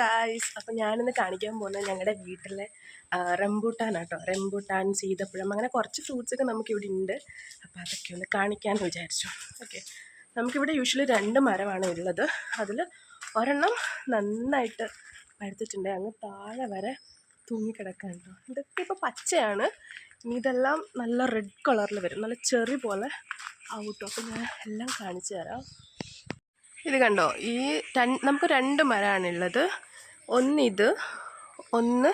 Guys അപ്പം ഞാനിന്ന് കാണിക്കാൻ പോകുന്നത് ഞങ്ങളുടെ വീട്ടിലെ റംബൂട്ടാൻ ആട്ടോ റംബൂട്ടാൻ സീതപ്പഴം അങ്ങനെ കുറച്ച് ഫ്രൂട്ട്സ് ഒക്കെ നമുക്കിവിടെ ഉണ്ട് അപ്പോൾ അതൊക്കെ ഒന്ന് കാണിക്കാമെന്ന് വിചാരിച്ചു. ഓക്കെ നമുക്കിവിടെ യൂഷ്വലി രണ്ട് മരമാണ് ഉള്ളത്. അതിൽ ഒരെണ്ണം നന്നായിട്ട് പഴുത്തിട്ടുണ്ട്. അങ്ങ് താഴെ വരെ തൂങ്ങിക്കിടക്കാൻ കേട്ടോ ഇതൊക്കെ ഇപ്പോൾ പച്ചയാണ്. ഇനി ഇതെല്ലാം നല്ല റെഡ് കളറിൽ വരും. നല്ല ചെറി പോലെ ഔട്ടോ. അപ്പോൾ ഞാൻ എല്ലാം കാണിച്ചു തരാം. ഇത് കണ്ടോ? ഈ നമുക്ക് രണ്ട് മരമാണുള്ളത് ഒന്നിത് ഒന്ന്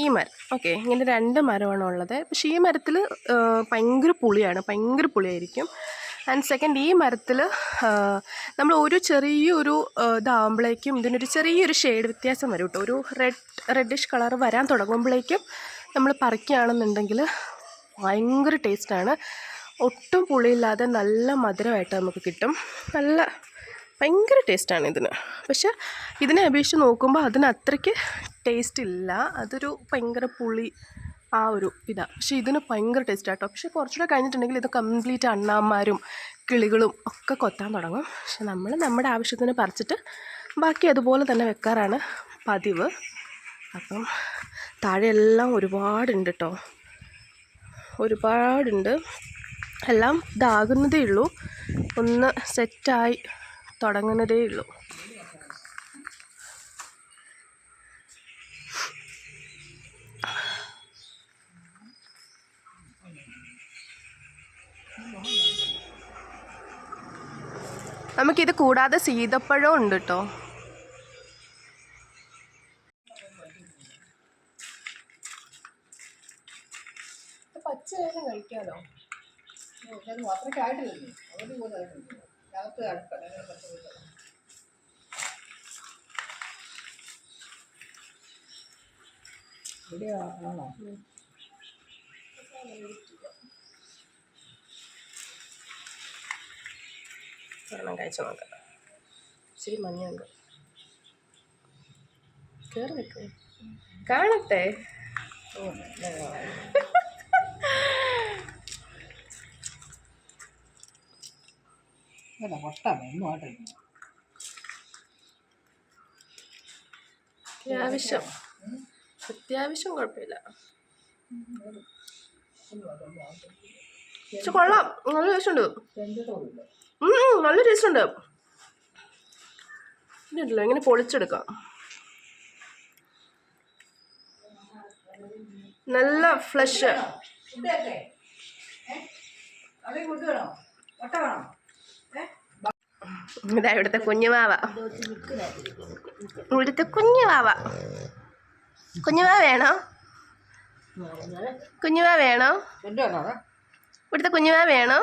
ഈ മരം. ഓക്കെ ഇങ്ങനെ രണ്ട് മരമാണ് ഉള്ളത്. പക്ഷേ ഈ മരത്തിൽ ഭയങ്കര പുളിയാണ്. ഭയങ്കര പുളിയായിരിക്കും. ആൻഡ് സെക്കൻഡ് ഈ മരത്തിൽ നമ്മൾ ഒരു ചെറിയൊരു ഇതാവുമ്പോഴേക്കും ഇതിനൊരു ചെറിയൊരു ഷെയ്ഡ് വ്യത്യാസം വരും കേട്ടോ. ഒരു റെഡ് റെഡിഷ് കളർ വരാൻ തുടങ്ങുമ്പോഴേക്കും നമ്മൾ പറിക്കുകയാണെന്നുണ്ടെങ്കിൽ ഭയങ്കര ടേസ്റ്റാണ്. ഒട്ടും പുളിയില്ലാതെ നല്ല മധുരമായിട്ട് നമുക്ക് കിട്ടും. നല്ല ഭയങ്കര ടേസ്റ്റാണ് ഇതിന്. പക്ഷേ ഇതിനെ അപേക്ഷിച്ച് നോക്കുമ്പോൾ അതിന് അത്രയ്ക്ക് ടേസ്റ്റ് ഇല്ല. അതൊരു ഭയങ്കര പുളി ആ ഒരു ഇതാണ് പക്ഷെ ഇതിന് ഭയങ്കര ടേസ്റ്റ് ആട്ടോ പക്ഷെ കുറച്ചുകൂടെ കഴിഞ്ഞിട്ടുണ്ടെങ്കിൽ ഇത് കംപ്ലീറ്റ് അണ്ണാന്മാരും കിളികളും ഒക്കെ കൊത്താൻ തുടങ്ങും. പക്ഷെ നമ്മൾ നമ്മുടെ ആവശ്യത്തിന് പറിച്ചിട്ട് ബാക്കി അതുപോലെ തന്നെ വെക്കാറാണ് പതിവ്. അപ്പം താഴെയെല്ലാം ഒരുപാടുണ്ട് കേട്ടോ ഒരുപാടുണ്ട്. എല്ലാം ഇതാകുന്നതേ ഉള്ളൂ. ഒന്ന് സെറ്റായി തുടങ്ങുന്നതേ ഉള്ളൂ. നമുക്കിത് കൂടാതെ സീതപ്പഴം ഉണ്ട് കേട്ടോ പച്ചയായാലും കഴിക്കാലോ. മാത്രമേ ആയിട്ടില്ല അകത്ത് അടുപ്പല്ല അങ്ങനെ പത്ത് പോയിട്ട് ഇവിടെ ആണോ? ഒരെണ്ണം കഴിച്ചു നോക്കാം. ഇച്ചിരി മഞ്ഞുണ്ട്. കയറി നിൽക്കേ കാണട്ടെ. അല്ല വട്ടാണ് ഒന്നും ആയിട്ടില്ല അത്യാവശ്യം. അത്യാവശ്യം കുഴപ്പമില്ല. പക്ഷെ കൊള്ളാം. നല്ല ടേസ്റ്റ് ഉണ്ട് നല്ല ടേസ്റ്റ് ഉണ്ട് ഇല്ലല്ലോ ഇങ്ങനെ പൊളിച്ചെടുക്കാം. നല്ല ഫ്ലഷ്. വട്ട വേണോ? ഇതാ ഇവിടുത്തെ കുഞ്ഞുമാവ ഇവിടുത്തെ കുഞ്ഞുമാവ കുഞ്ഞുമാവ വേണോ? കുഞ്ഞുമാവ വേണോ? ഇവിടുത്തെ കുഞ്ഞുമാവ വേണോ?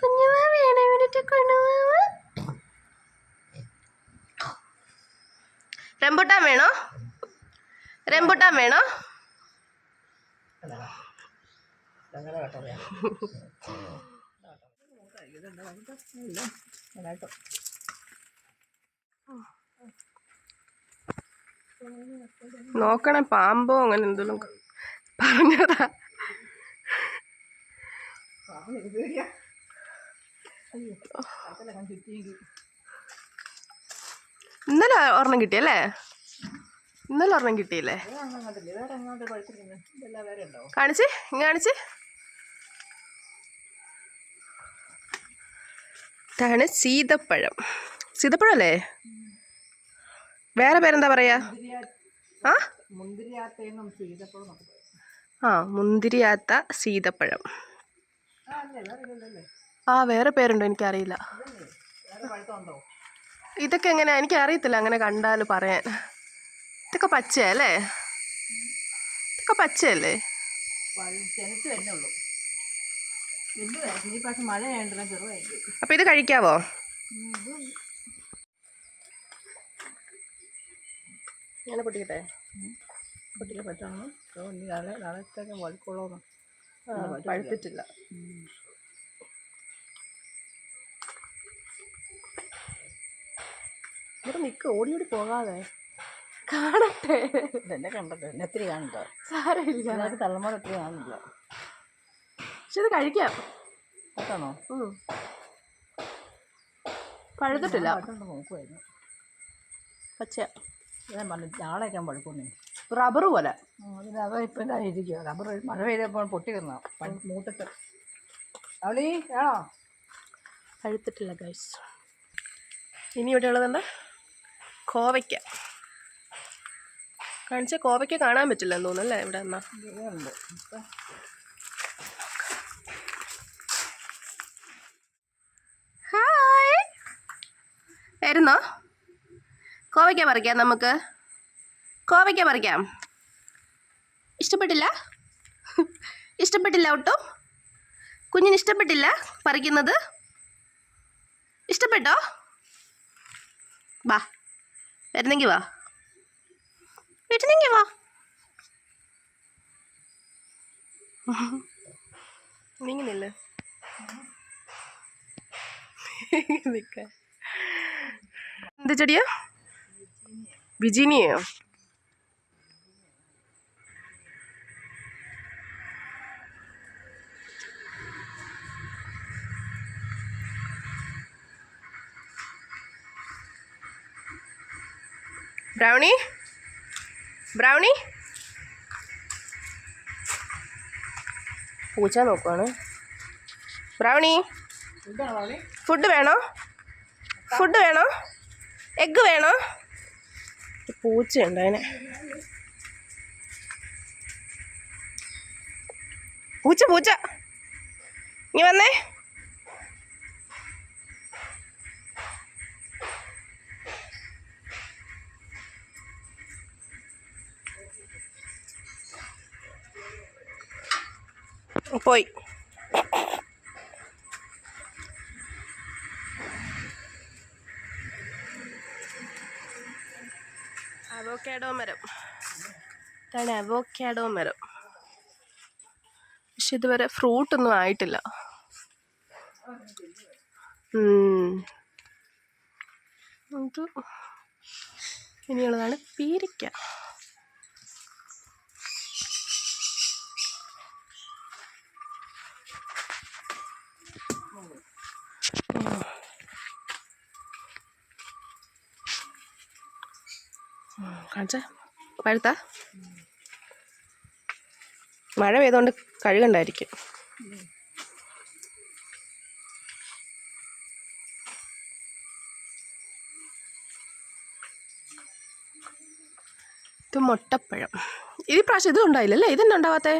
കുഞ്ഞുമാവ വേണോ ഇവിടുത്തെ കുഞ്ഞുമാവ റംബുട്ടാൻ വേണോ? റംബുട്ടാൻ വേണോ? അങ്ങനെ നോക്കണേ പാമ്പോ അങ്ങനെ എന്തെങ്കിലും പറഞ്ഞതാ. ഇന്നലെ ഒരെണ്ണം കിട്ടിയല്ലേ? ഇന്നലെ ഒരെണ്ണം കിട്ടിയില്ലേ? കാണിച്ച് ഇങ്ങനെ കണ്ടില്ല വേറെ അങ്ങോട്ട് പഠിച്ചിരിക്കുന്നത് ഇതെല്ലാം വേറെ ഉണ്ടോ കാണിച്ച് ഇങ്ങ് കാണിച്ച് ഇതാണ് സീതപ്പഴം. സീതപ്പഴം അല്ലേ വേറെ പേരെന്താ പറയാ? ആ? ആ മുന്തിരിയാത്ത സീതപ്പഴം. ആ വേറെ പേരുണ്ടോ എനിക്കറിയില്ല. ഇതൊക്കെ എങ്ങനെയാ? എനിക്ക് അറിയത്തില്ല അങ്ങനെ കണ്ടാൽ പറയാൻ. ഇതൊക്കെ പച്ചയല്ലേ? ഇതൊക്കെ പച്ചയല്ലേ പഴം ചെനച്ച് തന്നെ ഉള്ളൂ വലുതായിരുന്നു. ഈ പ്രാവശ്യം മഴ ആയതുകൊണ്ടെല്ലാം ചെറുതായിരിക്കും അപ്പം ഇത് കഴിക്കാവോ? ഞാൻ പൊട്ടിക്കട്ടെ? കുട്ടിയെ പറ്റണം അപ്പോൾ നാളെ നാളത്തേക്ക് വഴുക്കുള്ളൂ പഴുത്തിട്ടില്ല. ഇവിടെ നിൽക്ക് ഓടി ഓടി പോകാതെ. കാണട്ടെ. ഇതെന്നെ കണ്ടത്. എന്നെ ഒത്തിരി കാണില്ല സാരമില്ല. തള്ളമാർ ഒത്തിരി കാണില്ല പക്ഷെ ഇത് കഴിക്കാം. കേട്ടാണോ പഴുത്തിട്ടില്ല. നോക്കുമായിരുന്നു പച്ച. ഞാൻ പറഞ്ഞു നാളെയൊക്കെ പഴുക്കുന്നേ റബ്ബർ പോലെ. അത് ഇപ്പം എന്താ ഇരിക്കുക റബ്ബർ മഴ പെയ്തപ്പോൾ പൊട്ടി കിടന്ന മൂത്തിട്ട് അവളീ വേണോ? പഴുത്തിട്ടില്ല ഗൈസ് ഇനി ഇവിടെ ഉള്ളത് എന്താ? കോവയ്ക്ക. കാണിച്ച കോവയ്ക്ക കാണാൻ പറ്റില്ല എന്ന് തോന്നുന്നു അല്ലേ? ഇവിടെ എന്നാ ഇതുണ്ട് ഇപ്പം ഹായ് വരുന്നോ കോവയ്ക്ക പറിക്കാം നമുക്ക്. കോവയ്ക്ക പറിക്കാം. ഇഷ്ടപ്പെട്ടില്ല? ഇഷ്ടപ്പെട്ടില്ല ഒട്ടും? കുഞ്ഞിന് ഇഷ്ടപ്പെട്ടില്ല പറിക്കുന്നത്? ഇഷ്ടപ്പെട്ടോ? വാ വരുന്നെങ്കിൽ വാ. വരുന്നെങ്കി വാ. നീങ്ങുന്നില്ല? നിൽക്കാൻ. എന്ത് ചെടിയാ? വിജീനിയോ ബ്രൗണി? ബ്രൗണി? പൂച്ച നോക്കുവാണ്. ബ്രൗണി? ഫുഡ് വേണോ? ഫുഡ് വേണോ? എഗ്ഗ് വേണോ? പൂച്ചയുണ്ട് അതിനെ. പൂച്ച പൂച്ച. നീ വന്നേ. പോയി. അവോക്കാഡോ മരം ഇതാണ് അവോക്കാഡോ മരം പക്ഷെ ഇതുവരെ ഫ്രൂട്ടൊന്നും ആയിട്ടില്ല. ഇനിയുള്ളതാണ് പീരിക്ക. കാണിച്ച? പഴുത്ത മഴ പെയ്തുകൊണ്ട് കഴുകണ്ടായിരിക്കും. ഇത് മുട്ടപ്പഴം. ഇത് പ്രാവശ്യം ഇതും ഉണ്ടായില്ലല്ലേ? ഇതെന്നെ ഉണ്ടാവാത്തേ?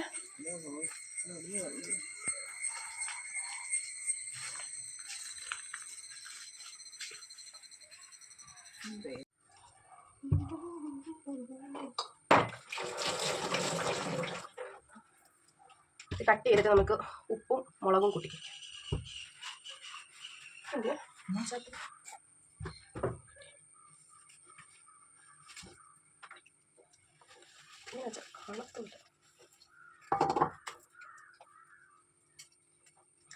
കട്ട് ചെയ്തിട്ട് നമുക്ക് ഉപ്പും മുളകും കൂട്ടിക്കാം.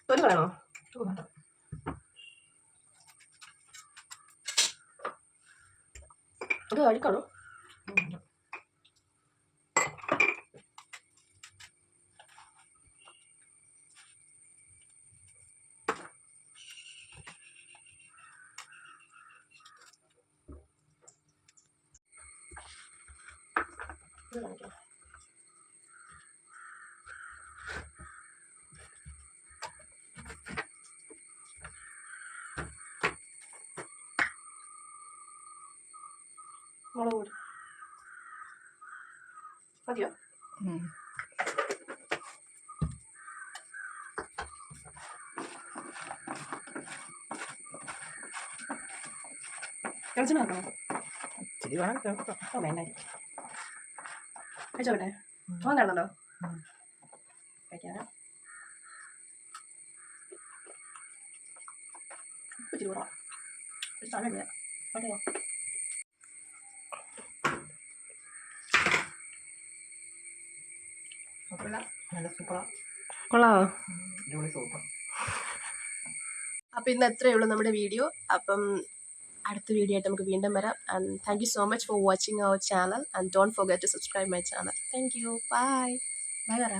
ഒരു വേണോ അത് കഴിക്കണോ കാണിക്കാം മുളക് പൊടി മതിയോ വെളിച്ചെണ്ണ ആക്കണോ ഇച്ചിരി വേണം കേൾക്കാം ഓ വേണ്ട കഴിച്ചോട്ടെ ഫോൺ കാണുന്നുണ്ടോ ഉം. കഴിക്കാം ഉപ്പ് ഇച്ചിരി കുറവാ. ഒരു സ്ഥലം കേട്ടോ സൂപ്പർ അപ്പോൾ ഇന്ന് എത്രയേ ഉള്ളൂ നമ്മുടെ വീഡിയോ. അപ്പം അടുത്ത വീഡിയോ ആയിട്ട് നമുക്ക് വീണ്ടും വരാം. And thank you so much for watching our channel and don't forget to subscribe my channel thank you bye bye പറ